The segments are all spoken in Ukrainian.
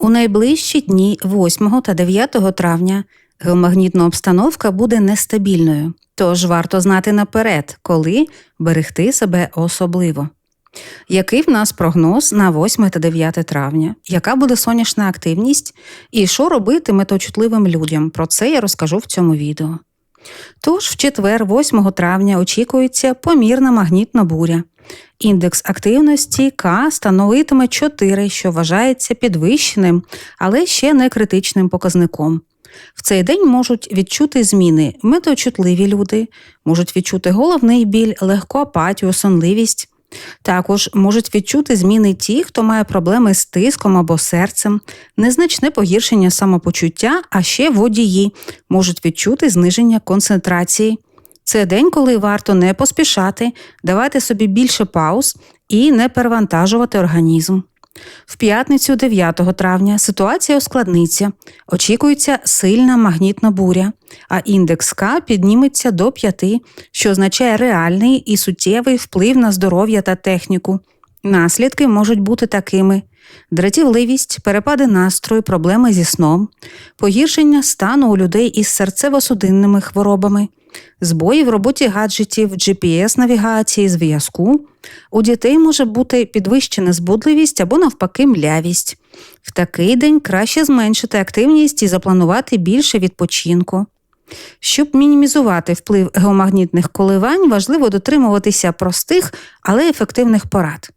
У найближчі дні 8 та 9 травня геомагнітна обстановка буде нестабільною, тож варто знати наперед, коли берегти себе особливо. Який в нас прогноз на 8 та 9 травня? Яка буде сонячна активність? І що робити меточутливим людям? Про це я розкажу в цьому відео. Тож в четвер, 8 травня, очікується помірна магнітна буря. Індекс активності К становитиме 4, що вважається підвищеним, але ще не критичним показником. В цей день можуть відчути зміни метеочутливі люди, можуть відчути головний біль, легку апатію, сонливість. Також можуть відчути зміни ті, хто має проблеми з тиском або серцем, незначне погіршення самопочуття, а ще водії можуть відчути зниження концентрації. Це день, коли варто не поспішати, давати собі більше пауз і не перевантажувати організм. В п'ятницю 9 травня ситуація ускладниться, очікується сильна магнітна буря, а індекс К підніметься до 5, що означає реальний і суттєвий вплив на здоров'я та техніку. Наслідки можуть бути такими: дратівливість, перепади настрою, проблеми зі сном, погіршення стану у людей із серцево-судинними хворобами, збої в роботі гаджетів, GPS-навігації, зв'язку. У дітей може бути підвищена збудливість або навпаки млявість. В такий день краще зменшити активність і запланувати більше відпочинку. Щоб мінімізувати вплив геомагнітних коливань, важливо дотримуватися простих, але ефективних порад.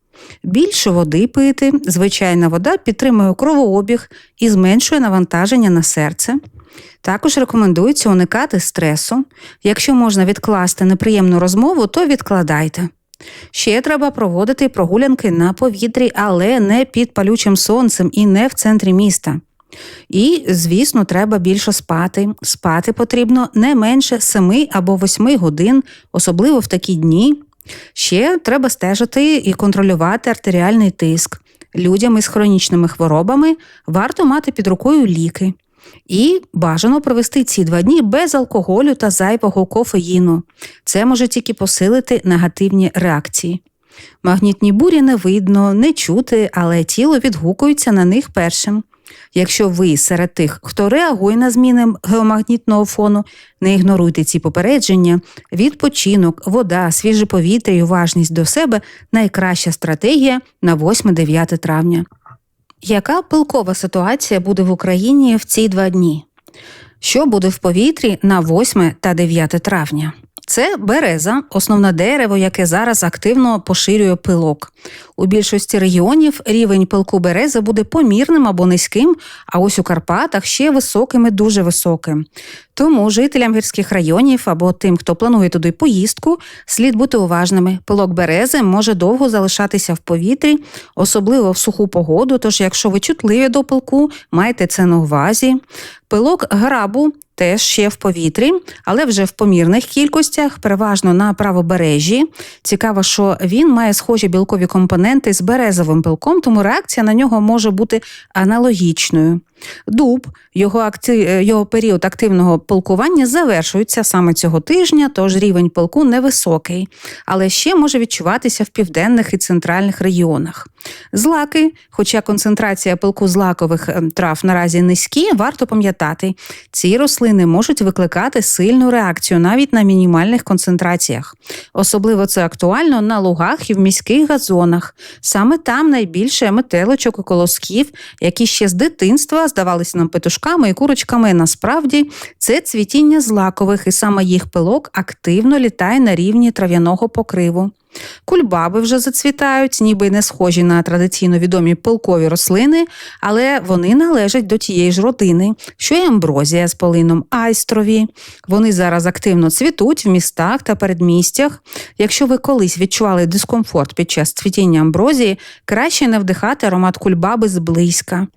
Більше води пити, звичайна вода підтримує кровообіг і зменшує навантаження на серце. Також рекомендується уникати стресу. Якщо можна відкласти неприємну розмову, то відкладайте. Ще треба проводити прогулянки на повітрі, але не під палючим сонцем і не в центрі міста. І, звісно, треба більше спати. Спати потрібно не менше 7 або 8 годин, особливо в такі дні. Ще треба стежити і контролювати артеріальний тиск. Людям із хронічними хворобами варто мати під рукою ліки. І бажано провести ці два дні без алкоголю та зайвого кофеїну. Це може тільки посилити негативні реакції. Магнітні бурі не видно, не чути, але тіло відгукується на них першим. Якщо ви серед тих, хто реагує на зміни геомагнітного фону, не ігноруйте ці попередження, відпочинок, вода, свіже повітря і уважність до себе найкраща стратегія на 8-9 травня. Яка пилкова ситуація буде в Україні в ці два дні? Що буде в повітрі на 8 та 9 травня? Це береза, основне дерево, яке зараз активно поширює пилок. У більшості регіонів рівень пилку берези буде помірним або низьким, а ось у Карпатах ще високим і дуже високим. Тому жителям гірських районів або тим, хто планує туди поїздку, слід бути уважними. Пилок берези може довго залишатися в повітрі, особливо в суху погоду. Тож, якщо ви чутливі до пилку, майте це на увазі. Пилок грабу теж ще в повітрі, але вже в помірних кількостях, переважно на правобережжі. Цікаво, що він має схожі білкові компоненти з березовим пилком, тому реакція на нього може бути аналогічною. Дуб, його актив... Е, його період активного пилкування завершується саме цього тижня, тож рівень пилку невисокий, але ще може відчуватися в південних і центральних регіонах. Злаки, хоча концентрація пилку злакових е, трав наразі низькі, варто пам'ятати, ці рослини можуть викликати сильну реакцію навіть на мінімальних концентраціях. Особливо це актуально на лугах і в міських газонах. Саме там найбільше метелочок і колосків, які ще з дитинства здавалися нам петушками і курочками. Насправді це цвітіння злакових, і саме їх пилок активно літає на рівні трав'яного покриву. Кульбаби вже зацвітають, ніби не схожі на традиційно відомі пилкові рослини, але вони належать до тієї ж родини, що й амброзія з полином айстрові. Вони зараз активно цвітуть в містах та передмістях. Якщо ви колись відчували дискомфорт під час цвітіння амброзії, краще не вдихати аромат кульбаби зблизька.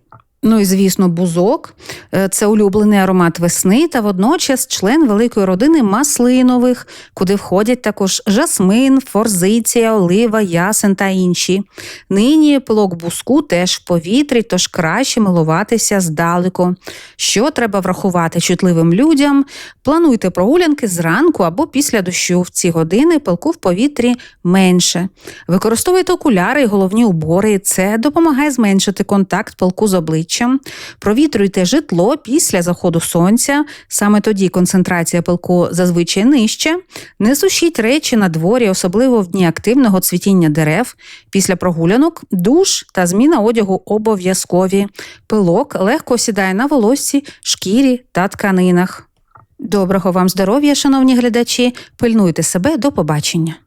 Ну і звісно, бузок е, це улюблений аромат весни, та водночас член великої родини маслинових, куди входять також жасмин, форзиція, олива, ясен та інші. Нині пилок бузку теж в повітрі, тож краще милуватися здалеку. Що треба врахувати чутливим людям? Плануйте прогулянки зранку або після дощу. В ці години пилку в повітрі менше. Використовуйте окуляри і головні убори. Це допомагає зменшити контакт пилку з обличчям обличчям, провітрюйте житло після заходу сонця, саме тоді концентрація пилку зазвичай нижча. Не сушіть речі на дворі, особливо в дні активного цвітіння дерев. Після прогулянок душ та зміна одягу обов'язкові. Пилок легко сідає на волоссі, шкірі та тканинах. Доброго вам здоров'я, шановні глядачі! Пильнуйте себе до побачення.